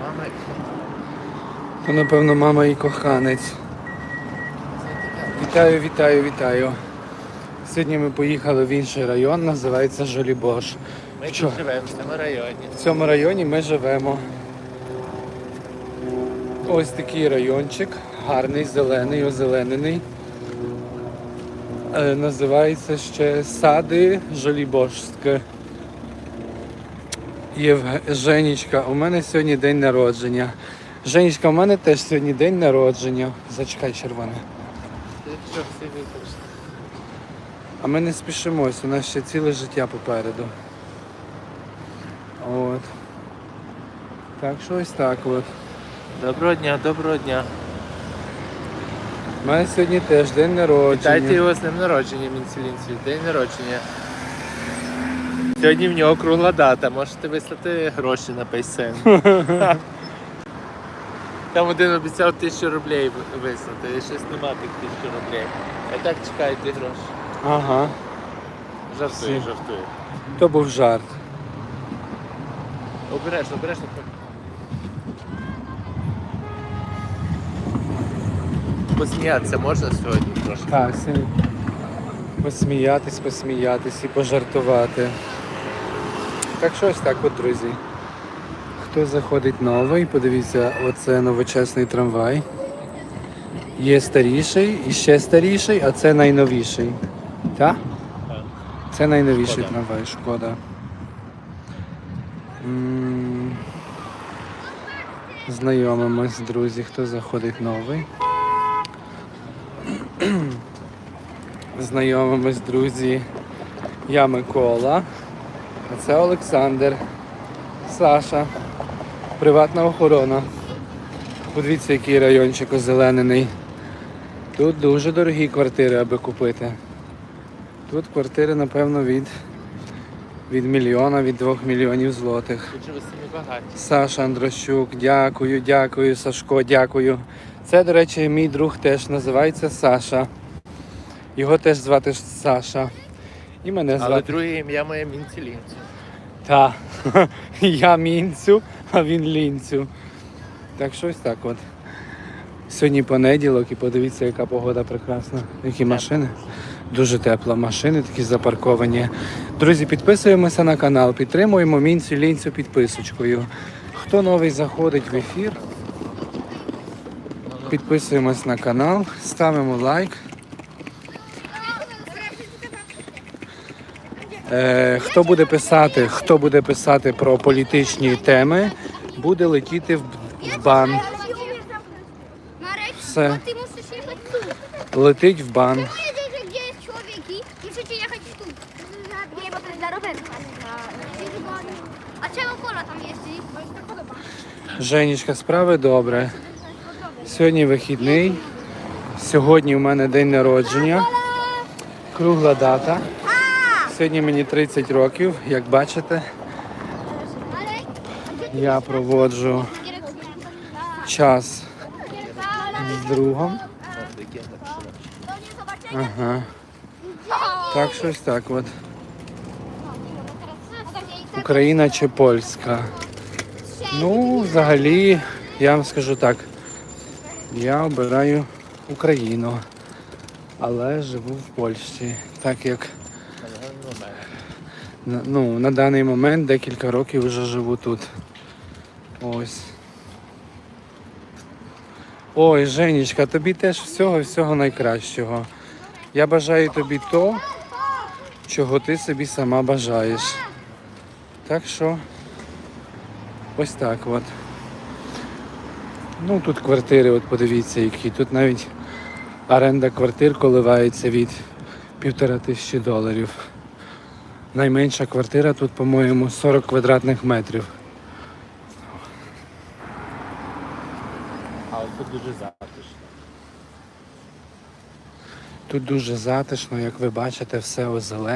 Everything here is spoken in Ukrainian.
mama i То, напевно, мама і коханець. Вітаю, вітаю, вітаю. Сьогодні ми поїхали в інший район, називається Жолібош. Ми Що? тут живемо в цьому районі. В цьому районі ми живемо. Ось такий райончик, гарний, зелений, озеленений. Е, називається ще Сади Жолібошське. Євге... Женічка, у мене сьогодні день народження. Женічка, у мене теж сьогодні день народження. Зачекай, червоне. А ми не спішимось, у нас ще ціле життя попереду. От. Так що ось так от. Доброго дня, доброго дня. У мене сьогодні теж день народження. Вітайте його з днем народження, Мінцелінці. День народження. Сьогодні в нього кругла дата. Можете вислати гроші на пейсен. Там один обіцяв тисячу рублей вислати, і щось нема тих тисячу рублей. А так чекайте гроші. Ага. Жартую, Всі. жартую. То був жарт. Обережно, обережно. Посміятися можна сьогодні трошки? Так, сьогодні посміятись, посміятись і пожартувати. Так що ось так от, друзі. Хто заходить новий, подивіться, оце новочесний трамвай. Є старіший і ще старіший, а це найновіший. Так? Це найновіший Шкода. трамвай, шкода. Знайомимось, друзі, хто заходить новий. Знайомимось, друзі. Я Микола, а це Олександр, Саша, приватна охорона. Подивіться, який райончик озеленений. Тут дуже дорогі квартири, аби купити. Тут квартири, напевно, від, від мільйона, від двох мільйонів злотих. Тут ви самі багаті. Саша Андрощук, дякую, дякую, Сашко, дякую. Це, до речі, мій друг теж називається Саша. Його теж звати Саша. І мене Але друге ім'я моє Мінцелінці. Та. Я мінцю, а він лінцю. Так що ось так от. Сьогодні понеділок і подивіться, яка погода прекрасна. Які машини. Дуже тепло. Машини такі запарковані. Друзі, підписуємося на канал, підтримуємо мінцю лінцю підписочкою. Хто новий заходить в ефір, підписуємось на канал, ставимо лайк. Е, хто буде писати, хто буде писати про політичні теми, буде летіти в, бан. Все. Lетить в бан. Czemu kola tam jeździ? Bo jest to podoba. Женечка, справи добре. Сьогодні вихідний. Сьогодні у мене день народження. Кругла дата. Сьогодні мені 30 років, як бачите, я проводжу час з другом. Ага. Так, щось так от. Україна чи польська? Ну, взагалі, я вам скажу так. Я обираю Україну, але живу в Польщі, так як ну, на даний момент декілька років вже живу тут. Ось. Ой, Женечка, тобі теж всього-всього найкращого. Я бажаю тобі то, чого ти собі сама бажаєш. Так що ось так от. Ну тут квартири, от подивіться, які. Тут навіть оренда квартир коливається від півтора тисячі доларів. Найменша квартира тут, по-моєму, 40 квадратних метрів. Але тут дуже затишно. Тут дуже затишно, як ви бачите, все озелене.